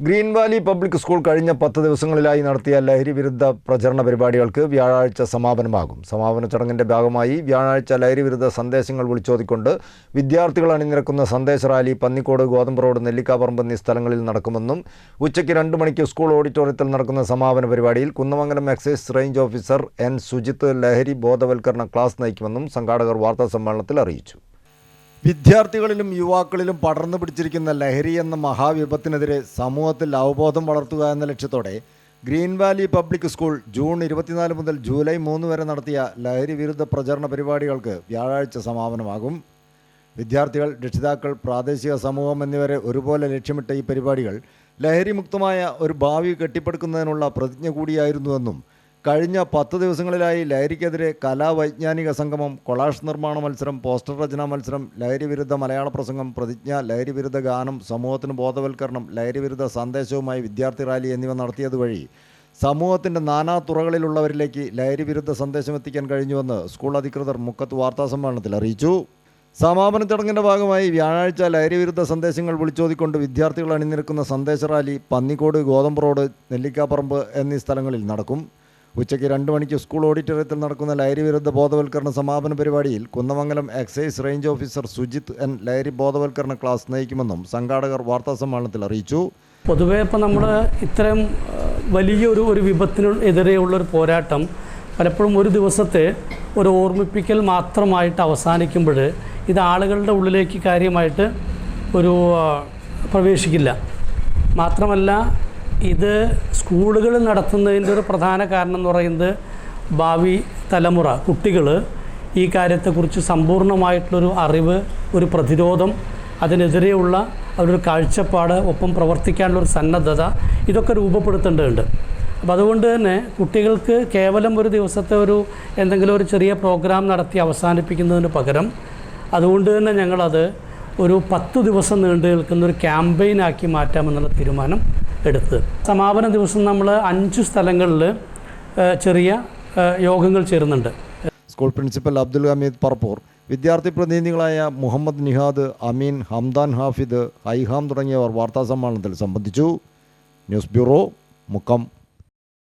Green valley public school കഴിഞ്ഞ പത്ത് ദിവസങ്ങളിലായി നടത്തിയ ലഹരി വിരുദ്ധ പ്രചരണ പരിപാടികൾക്ക് വ്യാഴാഴ്ച സമാപനമാകും. സമാപന ചടങ്ങിന്റെ ഭാഗമായി വ്യാഴാഴ്ച ലഹരി വിരുദ്ധ സന്ദേശങ്ങൾ വിളിച്ചോതിക്കൊണ്ട് വിദ്യാർത്ഥികൾ അണിനിരക്കുന്ന സന്ദേശ റാലി പന്നിക്കോട് ഗോതമ്പ് റോഡ് നെല്ലിക്കാപറമ്പ് എന്നീ സ്ഥലങ്ങളിൽ നടക്കുമെന്നും ഉച്ചയ്ക്ക് രണ്ട് മണിക്ക് സ്കൂൾ ഓഡിറ്റോറിയത്തിൽ നടക്കുന്ന സമാപന പരിപാടിയിൽ Kunnamangalam excise range officer N. Sujith ലഹരി ബോധവൽക്കരണ ക്ലാസ് നയിക്കുമെന്നും സംഘാടകർ വാർത്താസമ്മേളനത്തിൽ അറിയിച്ചു. വിദ്യാർത്ഥികളിലും യുവാക്കളിലും പടർന്നു പിടിച്ചിരിക്കുന്ന ലഹരി എന്ന മഹാവിപത്തിനെതിരെ സമൂഹത്തിൽ അവബോധം വളർത്തുക എന്ന ലക്ഷ്യത്തോടെ green valley public school June ഇരുപത്തിനാല് മുതൽ ജൂലൈ മൂന്ന് വരെ നടത്തിയ ലഹരി വിരുദ്ധ പ്രചരണ പരിപാടികൾക്ക് വ്യാഴാഴ്ച സമാപനമാകും. വിദ്യാർത്ഥികൾ രക്ഷിതാക്കൾ പ്രാദേശിക സമൂഹം എന്നിവരെ ഒരുപോലെ ലക്ഷ്യമിട്ട ഈ പരിപാടികൾ ലഹരിമുക്തമായ ഒരു ഭാവി കെട്ടിപ്പടുക്കുന്നതിനുള്ള പ്രതിജ്ഞ കൂടിയായിരുന്നുവെന്നും കഴിഞ്ഞ പത്ത് ദിവസങ്ങളിലായി ലഹരിക്കെതിരെ കലാവൈജ്ഞാനിക സംഗമം കൊളാഷ് നിർമ്മാണ മത്സരം പോസ്റ്റർ രചനാ മത്സരം ലഹരി വിരുദ്ധ മലയാള പ്രസംഗം പ്രതിജ്ഞ ലഹരി വിരുദ്ധ ഗാനം സമൂഹത്തിന് ബോധവൽക്കരണം ലഹരി വിരുദ്ധ സന്ദേശവുമായി വിദ്യാർത്ഥി റാലി എന്നിവ നടത്തിയത് വഴി സമൂഹത്തിന്റെ നാനാ തുറകളിലുള്ളവരിലേക്ക് ലഹരി വിരുദ്ധ സന്ദേശം എത്തിക്കാൻ കഴിഞ്ഞുവെന്ന് സ്കൂൾ അധികൃതർ മുക്കത്ത് വാർത്താസമ്മേളനത്തിൽ അറിയിച്ചു. സമാപന ചടങ്ങിന്റെ ഭാഗമായി വ്യാഴാഴ്ച ലഹരി വിരുദ്ധ സന്ദേശങ്ങൾ വിളിച്ചോതിക്കൊണ്ട് വിദ്യാർത്ഥികൾ അണിനിരക്കുന്ന സന്ദേശ റാലി പന്നിക്കോട് ഗോതമ്പ് റോഡ് നെല്ലിക്കാപ്പറമ്പ് എന്നീ സ്ഥലങ്ങളിൽ നടക്കും. ഉച്ചയ്ക്ക് രണ്ട് മണിക്ക് സ്കൂൾ ഓഡിറ്റോറിയത്തിൽ നടക്കുന്ന ലഹരി വിരുദ്ധ ബോധവൽക്കരണ സമാപന പരിപാടിയിൽ Kunnamangalam excise range officer Sujith N ലഹരി ബോധവൽക്കരണ ക്ലാസ് നയിക്കുമെന്നും സംഘാടകർ വാർത്താസമ്മേളനത്തിൽ അറിയിച്ചു. പൊതുവേ ഇപ്പം നമ്മൾ ഇത്തരം ആ, വലിയൊരു ഒരു വിപത്തിനെതിരെയുള്ള ഒരു പോരാട്ടം പലപ്പോഴും ഒരു ദിവസത്തെ ഒരു ഓർമ്മിപ്പിക്കൽ മാത്രമായിട്ട് അവസാനിക്കുമ്പോൾ ഇത് ആളുകളുടെ ഉള്ളിലേക്ക് കാര്യമായിട്ട് ഒരു പ്രവേശിക്കില്ല. മാത്രമല്ല ഇത് സ്കൂളുകൾ നടത്തുന്നതിന്റെ ഒരു പ്രധാന കാരണം എന്ന് പറയുന്നത് ഭാവി തലമുറ കുട്ടികൾ ഈ കാര്യത്തെക്കുറിച്ച് സമ്പൂർണമായിട്ടുള്ളൊരു അറിവ് ഒരു പ്രതിരോധം അതിനെതിരെയുള്ള അവരൊരു കാഴ്ചപ്പാട് ഒപ്പം പ്രവർത്തിക്കാനുള്ള ഒരു സന്നദ്ധത ഇതൊക്കെ രൂപപ്പെടുത്തേണ്ടതുണ്ട്. അപ്പോൾ അതുകൊണ്ട് തന്നെ കുട്ടികൾക്ക് കേവലം ഒരു ദിവസത്തെ ഒരു എന്തെങ്കിലും ഒരു ചെറിയ പ്രോഗ്രാം നടത്തി അവസാനിപ്പിക്കുന്നതിന് പകരം അതുകൊണ്ട് തന്നെ ഞങ്ങളത് ഒരു പത്ത് ദിവസം നീണ്ടു നിൽക്കുന്ന ഒരു ക്യാമ്പയിനാക്കി മാറ്റാമെന്നുള്ള തീരുമാനം എടുത്ത്. സമാപന ദിവസം നമ്മൾ അഞ്ച് സ്ഥലങ്ങളിൽ ചെറിയ യോഗങ്ങൾ ചേരുന്നുണ്ട്. സ്കൂൾ പ്രിൻസിപ്പൽ അബ്ദുൽ ഹമീദ് പറപ്പൂർ വിദ്യാർത്ഥി പ്രതിനിധികളായ മുഹമ്മദ് നിഹാദ് അമീൻ ഹംദാൻ ഹാഫിദ് ഐഹാം തുടങ്ങിയവർ വാർത്താ സമ്മേളനത്തിൽ സംബന്ധിച്ചു. News bureau Mukkam.